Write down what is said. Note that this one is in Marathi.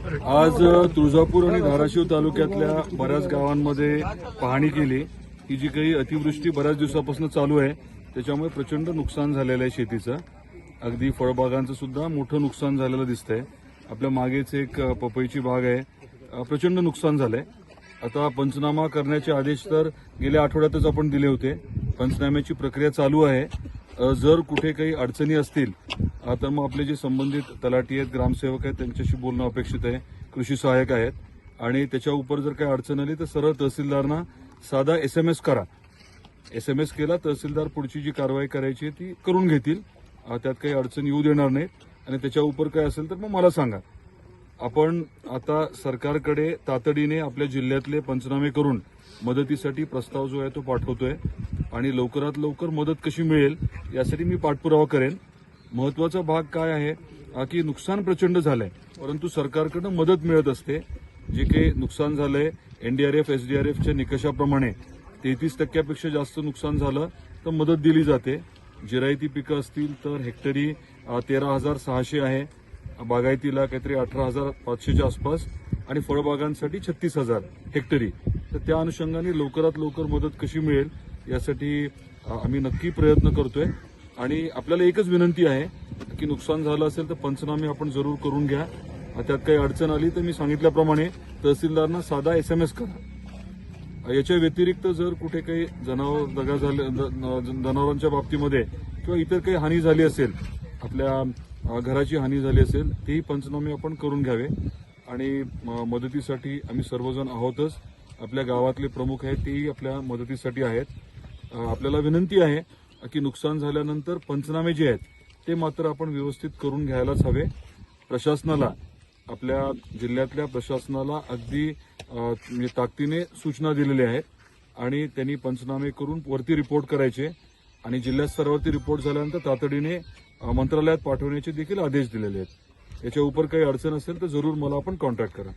आज तुळजापूर आणि धाराशिव तालुक्यातल्या बऱ्याच गावांमध्ये पाहणी केली. ही जी काही अतिवृष्टी बऱ्याच दिवसापासून चालू आहे त्याच्यामुळे प्रचंड नुकसान झालेलं आहे शेतीचं. अगदी फळबागांचं सुद्धा मोठं नुकसान झालेलं दिसतंय. आपल्या मागेच एक पपईची बाग आहे. प्रचंड नुकसान झालंय. आता पंचनामा करण्याचे आदेश तर गेल्या आठवड्यातच आपण दिले होते. पंचनाम्याची प्रक्रिया चालू आहे. जर कुठे काही अडचणी असतील तर मग आपले जे संबंधित तलाठी आहेत ग्रामसेवक आहेत त्यांच्याशी बोलणं अपेक्षित आहे. कृषी सहाय्यक आहेत. आणि त्याच्या उपर जर काही अडचण आली तर सरळ तहसीलदारांना साधा एस एम एस करा. एस एम एस केला तहसीलदार पुढची जी कारवाई करायची आहे ती करून घेतील. त्यात काही अडचण येऊ देणार नाहीत. आणि त्याच्या उपर काय असेल तर मग मला सांगा. आपण आता सरकारकडे तातडीने आपल्या जिल्ह्यातले पंचनामे करून मदतीसाठी प्रस्ताव जो आहे तो पाठवतोय. आणि लवकरात लवकर मदत कशी मिळेल यासाठी मी पाठपुरावा करेन. महत्त्वाचा भाग काय आहे? की नुकसान प्रचंड झालंय. परंतु सरकारकडनं मदत मिळत असते. जे काही नुकसान झालंय एनडीआरएफ एसडीआरएफच्या निकषाप्रमाणे तेहतीस टक्क्यापेक्षा जास्त नुकसान झालं तर मदत दिली जाते. जिरायती पिकं असतील तर हेक्टरी तेरा हजार सहाशे आहे. बागायतीला काहीतरी अठरा हजार पाचशेच्या आसपास आणि फळबागांसाठी छत्तीस हजार हेक्टरी. तर त्या अनुषंगाने लवकरात लवकर मदत कशी मिळेल यासाठी आम्ही नक्की प्रयत्न करतोय. आणि आपल्याला एकच विनंती आहे की नुकसान झालं असेल तर पंचनामे आपण जरूर करून घ्या. त्यात काही अडचण आली तर मी सांगितल्याप्रमाणे तहसीलदारांना साधा एस एम एस करा. याच्या व्यतिरिक्त जर कुठे काही जनावर दगा झाले जनावरांच्या बाबतीमध्ये किंवा इतर काही हानी झाली असेल आपल्या घराची हानी झाली असेल तेही पंचनामे आपण करून घ्यावे. आणि म- मदतीसाठी आम्ही सर्वजण आहोतच. आपल्या गावातले प्रमुख आहेत तेही आपल्या मदतीसाठी आहेत. आपल्याला विनंती आहे की नुकसान झाल्यानंतर पंचनामे जे आहेत ते मात्र आपण व्यवस्थित करून घ्यायलाच हवे. प्रशासनाला आपल्या जिल्ह्यातल्या प्रशासनाला अगदी म्हणजे ताकदीने सूचना दिलेल्या आहेत आणि त्यांनी पंचनामे करून वरती रिपोर्ट करायचे आणि जिल्ह्यात स्तरावरती रिपोर्ट झाल्यानंतर तातडीने मंत्रालयात पाठवण्याचे देखील आदेश दिलेले आहेत. याच्या उपर काही अडचण असेल तर जरूर मला आपण कॉन्टॅक्ट करा.